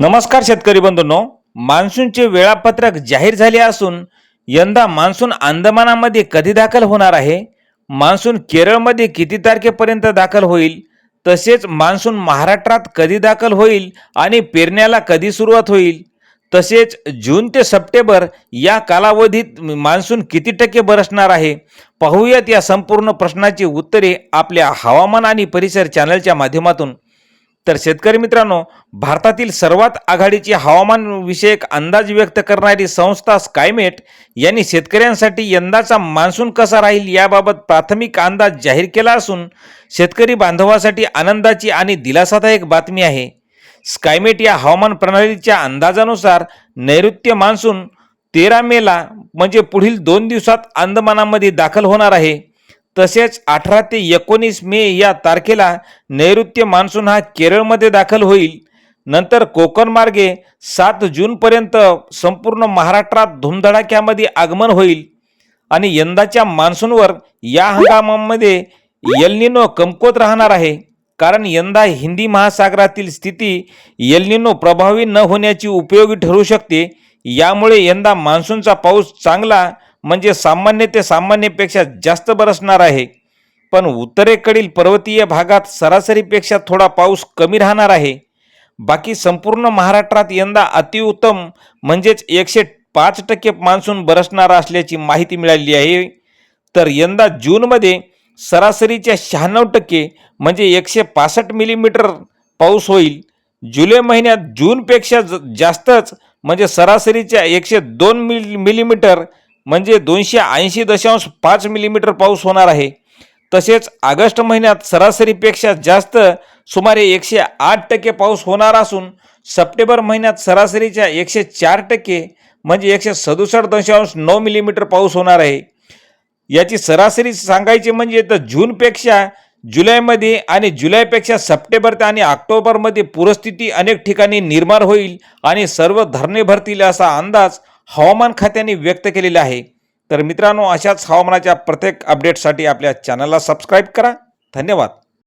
नमस्कार शेतकरी बंधूंनो. मान्सूनचे वेळापत्रक जाहीर झाले असून यंदा मान्सून अंदमानामध्ये कधी दाखल होणार आहे? मान्सून केरळमध्ये किती तारखेपर्यंत दाखल होईल? तसेच मान्सून महाराष्ट्रात कधी दाखल होईल आणि पेरण्याला कधी सुरुवात होईल? तसेच जून ते सप्टेंबर या कालावधीत मान्सून किती टक्के बरसणार आहे? पाहूयात या संपूर्ण प्रश्नाची उत्तरे आपल्या हवामान आणि परिसर चॅनलच्या माध्यमातून. तर शेतकरी मित्रांनो भारतातील सर्वात आघाडीची हवामान विषयक अंदाज व्यक्त करणारी संस्था स्कायमेट यांनी शेतकऱ्यांसाठी यंदाचा मान्सून कसा राहील याबाबत प्राथमिक अंदाज जाहीर केला असून शेतकरी बांधवासाठी आनंदाची आणि दिलासादायक बातमी आहे. स्कायमेट या हवामान प्रणालीच्या अंदाजानुसार नैऋत्य मान्सून तेरा मेला म्हणजे पुढील दोन दिवसात अंदमानामध्ये दाखल होणार आहे. तसेच अठरा ते एकोणीस मे या तारखेला नैऋत्य मान्सून हा केरळमध्ये दाखल होईल. नंतर कोकण मार्गे सात जूनपर्यंत संपूर्ण महाराष्ट्रात धुमधडाक्यामध्ये आगमन होईल. आणि यंदाच्या मान्सूनवर या हंगामामध्ये एलनिनो कमकुवत राहणार आहे. कारण यंदा हिंदी महासागरातील स्थिती एलनिनो प्रभावी न होण्याची उपयोगी ठरू शकते. यामुळे यंदा मान्सूनचा पाऊस चांगला म्हणजे सामान्य ते सामान्यपेक्षा जास्त बरसणार आहे. पण उत्तरेकडील पर्वतीय भागात सरासरीपेक्षा थोडा पाऊस कमी राहणार आहे. बाकी संपूर्ण महाराष्ट्रात यंदा अतिउत्तम म्हणजेच एकशे पाच टक्के मान्सून बरसणार असल्याची माहिती मिळाली आहे. तर यंदा जूनमध्ये सरासरीच्या शहाण्णव टक्के म्हणजे एकशे पासष्ट मिलीमीटर पाऊस होईल. जुलै महिन्यात जूनपेक्षा ज जास्तच म्हणजे सरासरीच्या एकशे दोन मिली मिलीमीटर म्हणजे दोनशे ऐंशी दशांश पाच मिलीमीटर पाऊस होणार आहे. तसेच ऑगस्ट महिन्यात सरासरीपेक्षा जास्त सुमारे एकशे आठ टक्के पाऊस होणार असून सप्टेंबर महिन्यात सरासरीच्या एकशे चार टक्के म्हणजे एकशे सदुसष्ट दशांश नऊ मिलीमीटर पाऊस होणार आहे. याची सरासरी सांगायची म्हणजे तर जूनपेक्षा जुलैमध्ये आणि जुलैपेक्षा सप्टेंबर ते आणि ऑक्टोबरमध्ये पूरस्थिती अनेक ठिकाणी निर्माण होईल आणि सर्व धरणे भरतील असा अंदाज हवामान खात्याने व्यक्त केलेलं आहे. तर मित्रांनो अशाच हवामानाच्या प्रत्येक अपडेटसाठी आपल्या चॅनलला सबस्क्राईब करा. धन्यवाद.